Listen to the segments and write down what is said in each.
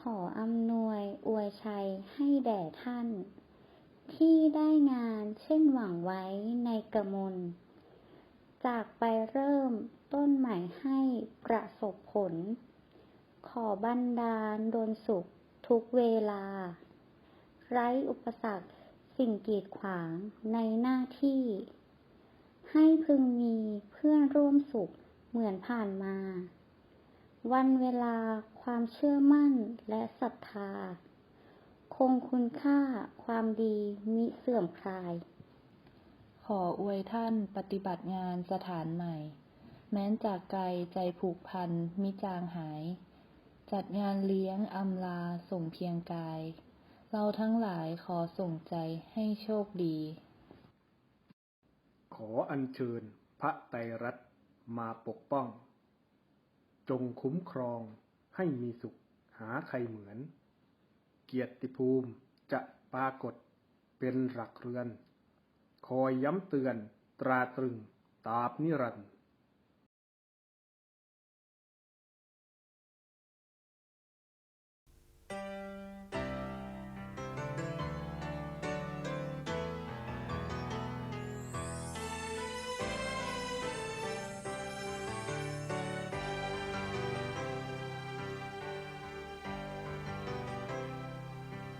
ขออำนวยอวยชัยให้แด่ท่าน ที่ได้งานเช่นหวังไว้ในกมล จากไปเริ่มต้นใหม่ให้ประสบผล ขอบันดาลดลสุขทุกเวลา ไร้อุปสรรคสิ่งกีดขวางในหน้าที่ ให้พึงมีเพื่อนร่วมสุขเหมือนผ่านมา วันเวลาความเชื่อมั่นและศรัทธา คงคุณค่าความดีมิเสื่อมคลาย ขออวยท่านปฏิบัติงานสถานใหม่ แม้นจากไกลใจผูกพันมิจางหาย จัดงานเลี้ยงอำลาส่งเพียงกาย เราทั้งหลายขอส่งใจให้โชคดี ขออัญเชิญพระไตรรัตน์มาปกป้อง จงคุ้มครองให้มีสุขหาใครเหมือน เกียรติภูมิจะปรากฏเป็นหลักเรือน คอยย้ำเตือนตราตรึงตาบนิรันดร์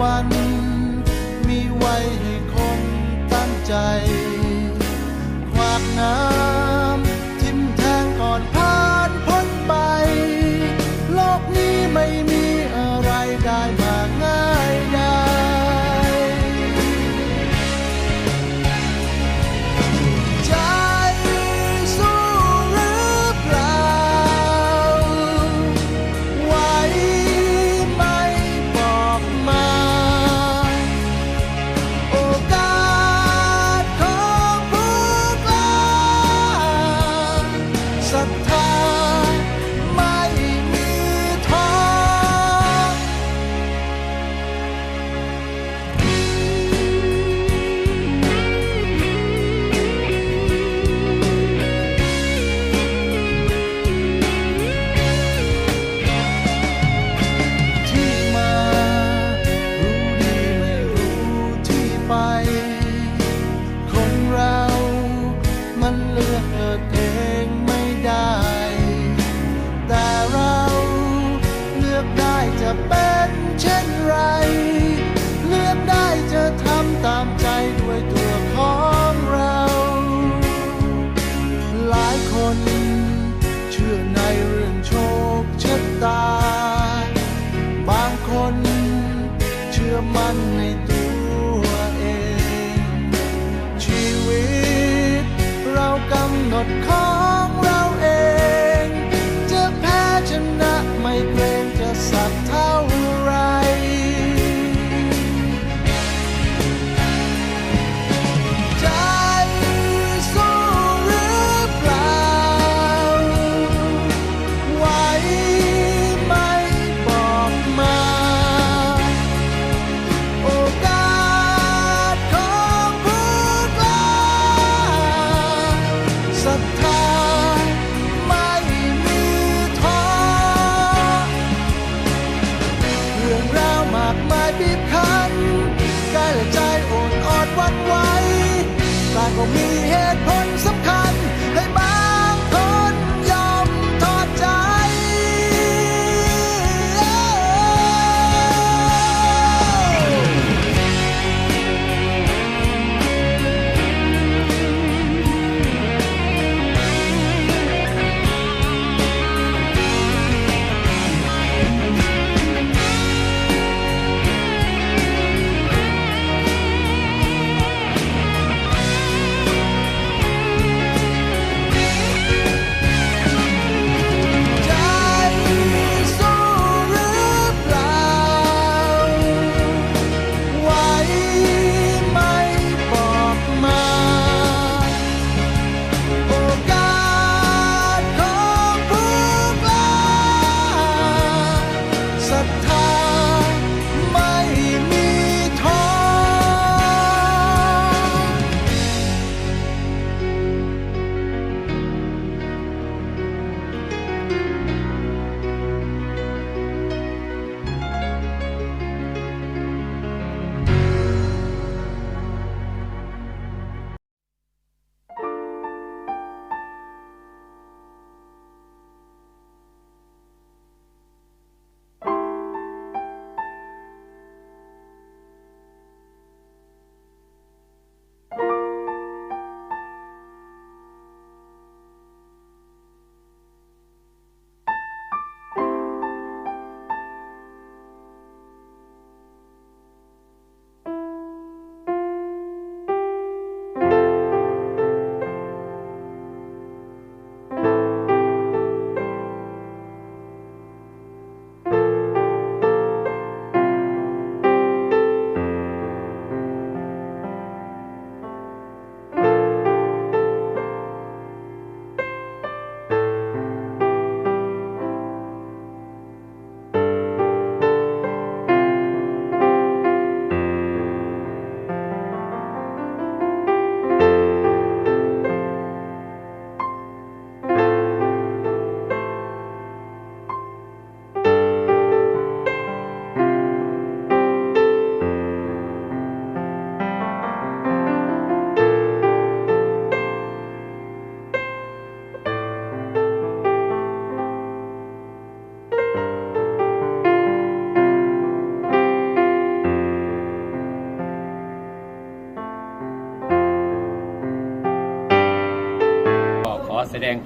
วัน มีไว้ให้คนตั้งใจ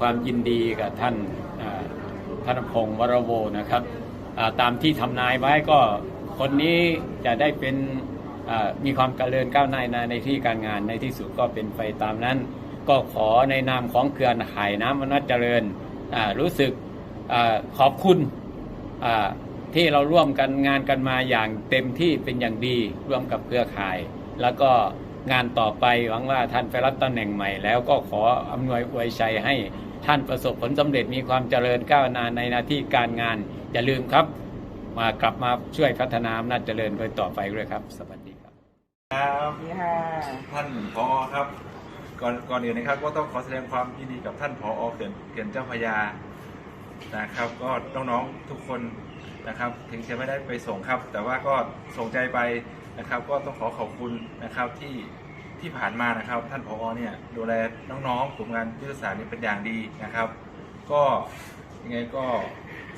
ความยินดีกับท่านอ่าท่านพงศ์วรโวนะครับตามที่ทำนายไว้ก็คนนี้จะได้เป็นมีความกระเริญก้าวหน้าในในที่การงานในที่สุดก็เป็นไปตามนั้น ก็ขอในนามของเครือข่ายน้ำอนัตเจริญรู้สึกอขอบคุณที่เราร่วมกันงานกันมาอย่างเต็มที่เป็นอย่างดีร่วมกับเครือข่าย แล้วก็ งานต่อไปหวังว่าท่านไปรับตำแหน่งใหม่ แล้วก็ขออำนวยอวยชัยให้ท่านประสบผลสำเร็จมีความเจริญก้าวหน้าในหน้าที่การงาน อย่าลืมครับ มากลับมาช่วยพัฒนาอำนาจเจริญไปต่อไปด้วยครับ สวัสดีครับครับท่านผอครับ ก่อนก่อนอื่นนะครับก็ต้องขอแสดงความยินดีกับท่านผอเขื่อนเขื่อนเจ้าพระยานะครับก็น้องๆทุกคนนะครับ ถึงจะไม่ได้ไปส่งครับ แต่ว่าก็ส่งใจไป นะครับ ก็ต้องขอขอบคุณนะครับที่ที่ผ่านมานะครับ ท่านผอเนี่ยดูแลน้องๆกลุ่มงานยุทธศาสตร์นี้เป็นอย่างดีนะครับ ก็ยังไงก็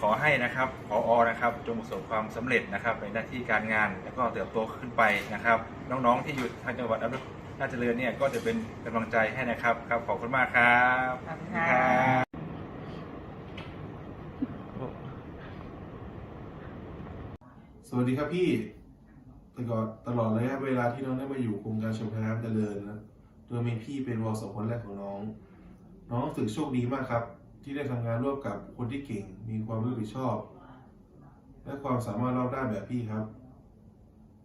ขอให้นะครับผอนะครับจงประสบความสำเร็จนะครับในหน้าที่การงาน แล้วก็เติบโตขึ้นไปนะครับ น้องๆที่อยู่ทางจังหวัดอำนาจน่าจเจริญเนี่ยก็จะเป็นกำลังใจให้นะครับครับขอบคุณมากครับขอบคุณครับสวัสดีครับพี่แต่ก่อนตลอดระยะเวลาที่น้องได้มาอยู่โครงการชมพน้ำเจริญนะโดยมีพี่เป็นวอสคนแรกของน้อง น้องรู้สึกโชคดีมากครับ ที่ได้ทำงานร่วมกับคนที่เก่ง มีความรับผิดชอบ และความสามารถรอบด้านแบบพี่ครับ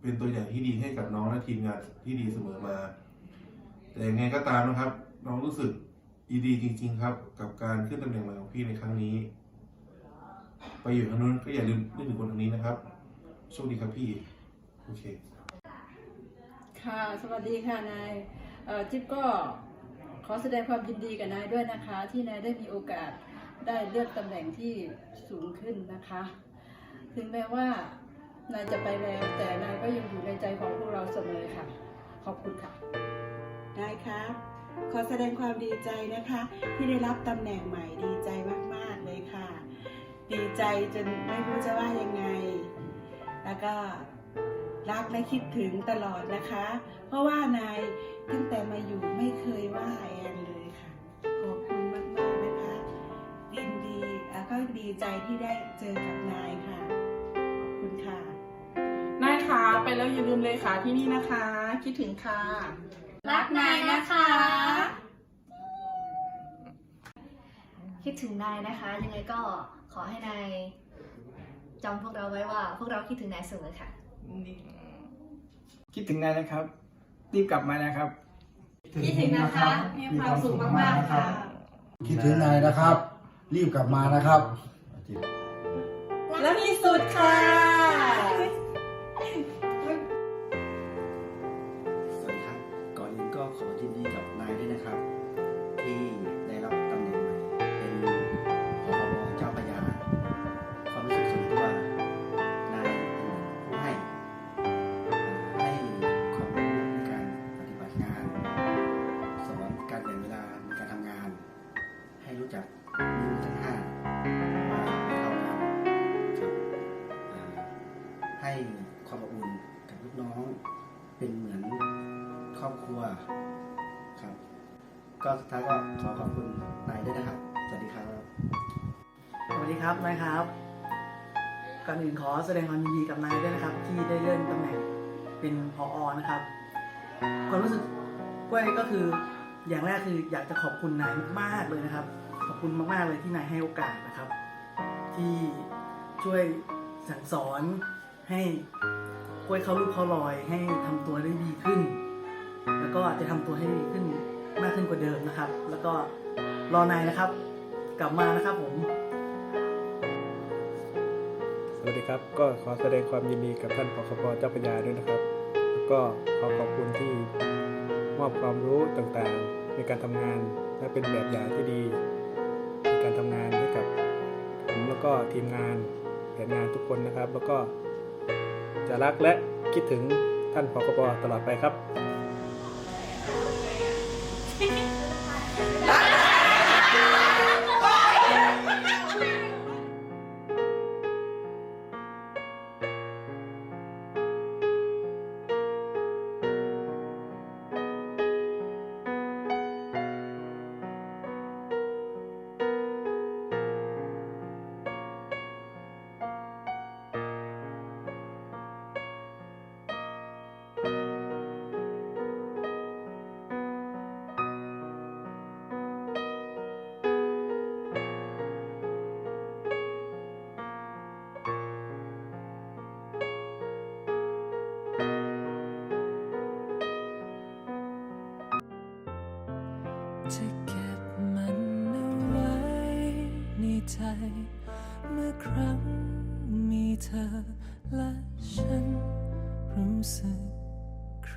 เป็นตัวอย่างที่ดีให้กับน้องและทีมงานที่ดีเสมอมา แต่ยังไงก็ตามนะครับ น้องรู้สึกดีจริง ๆ ครับ กับการขึ้นตำแหน่งใหม่ของพี่ในครั้งนี้ ไปอยู่ทางนู้นก็อย่าลืมนึกถึงคนทางนี้นะครับโชคดีครับพี่ โอเค ค่ะ สวัสดีค่ะนายเอ่อจิ๊บก็ขอแสดงความยินดีกับนายด้วยนะคะ ที่นายได้มีโอกาสได้เลือกตำแหน่งที่สูงขึ้นนะคะ ถึงแม้ว่านายจะไปแล้ว แต่นายก็ยังอยู่ในใจของพวกเราเสมอค่ะ ขอบคุณค่ะ ได้ครับ ขอแสดงความดีใจนะคะ ที่ได้รับตำแหน่งใหม่ดีใจมาก ๆ เลยค่ะ ดีใจจนไม่รู้จะว่ายังไง แล้วก็ รักและคิดถึงตลอดนะคะ เพราะว่านายตั้งแต่มาอยู่ไม่เคยว่าแอนเลยค่ะ ขอบคุณมากๆนะคะยินดีแล้วก็ดีใจที่ได้เจอกับนายค่ะ ขอบคุณค่ะ นายคะไปแล้วอย่าลืมเลยค่ะที่นี่นะคะ คิดถึงค่ะ รักนายนะคะ คิดถึงนายนะคะ ยังไงก็ขอให้นายจำพวกเราไว้ว่าพวกเราคิดถึงนายเสมอค่ะ คิดถึงนายนะครับ รีบกลับมานะครับ คิดถึงนะคะ มีความสุขมากๆค่ะ คิดถึงนายนะครับ รีบกลับมานะครับ และที่สุดค่ะ ให้รู้จักนิ้วทั้งห้าว่าไม่เท่ากันครับอ่าให้ความอบอุ่นกับลูกน้อง เป็นเหมือนครอบครัวครับ ก็สุดท้ายก็ขอขอบคุณนายด้วยนะครับ สวัสดีครับ สวัสดีครับนายครับก่อนอื่นขอแสดงความยินดีกับนายด้วยนะครับ ที่ได้เลื่อนตำแหน่งเป็นพออนะครับความรู้สึกกล้วยก็คืออย่างแรกคืออยากจะขอบคุณนายมากๆเลยนะครับ ขอบคุณมากๆเลยที่นายให้โอกาสนะครับ ที่ช่วยสั่งสอนให้กล้วยเขารูปเขารอยให้ทำตัวได้ดีขึ้น แล้วก็จะทำตัวให้ดีขึ้นมากขึ้นกว่าเดิมนะครับ แล้วก็รอนายนะครับ กลับมานะครับผม สวัสดีครับ ก็ขอแสดงความยินดีกับท่านผคบเจ้าพระยาด้วยนะครับ แล้วก็ขอขอบคุณที่มอบความรู้ต่างๆ ในการทำงานและเป็นแบบอย่างที่ดี ก็ทีมงานแผนงานทุกคนนะครับ แล้วก็จะรักและคิดถึงท่านผคปตลอดไปครับ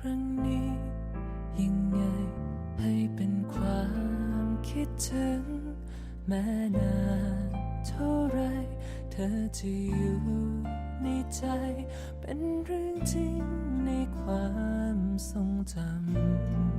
รั้งนี้ยังไงให้เป็นความคิดถึง แม้นานเท่าไร เธอจะอยู่ในใจ เป็นเรื่องจริงในความทรงจำ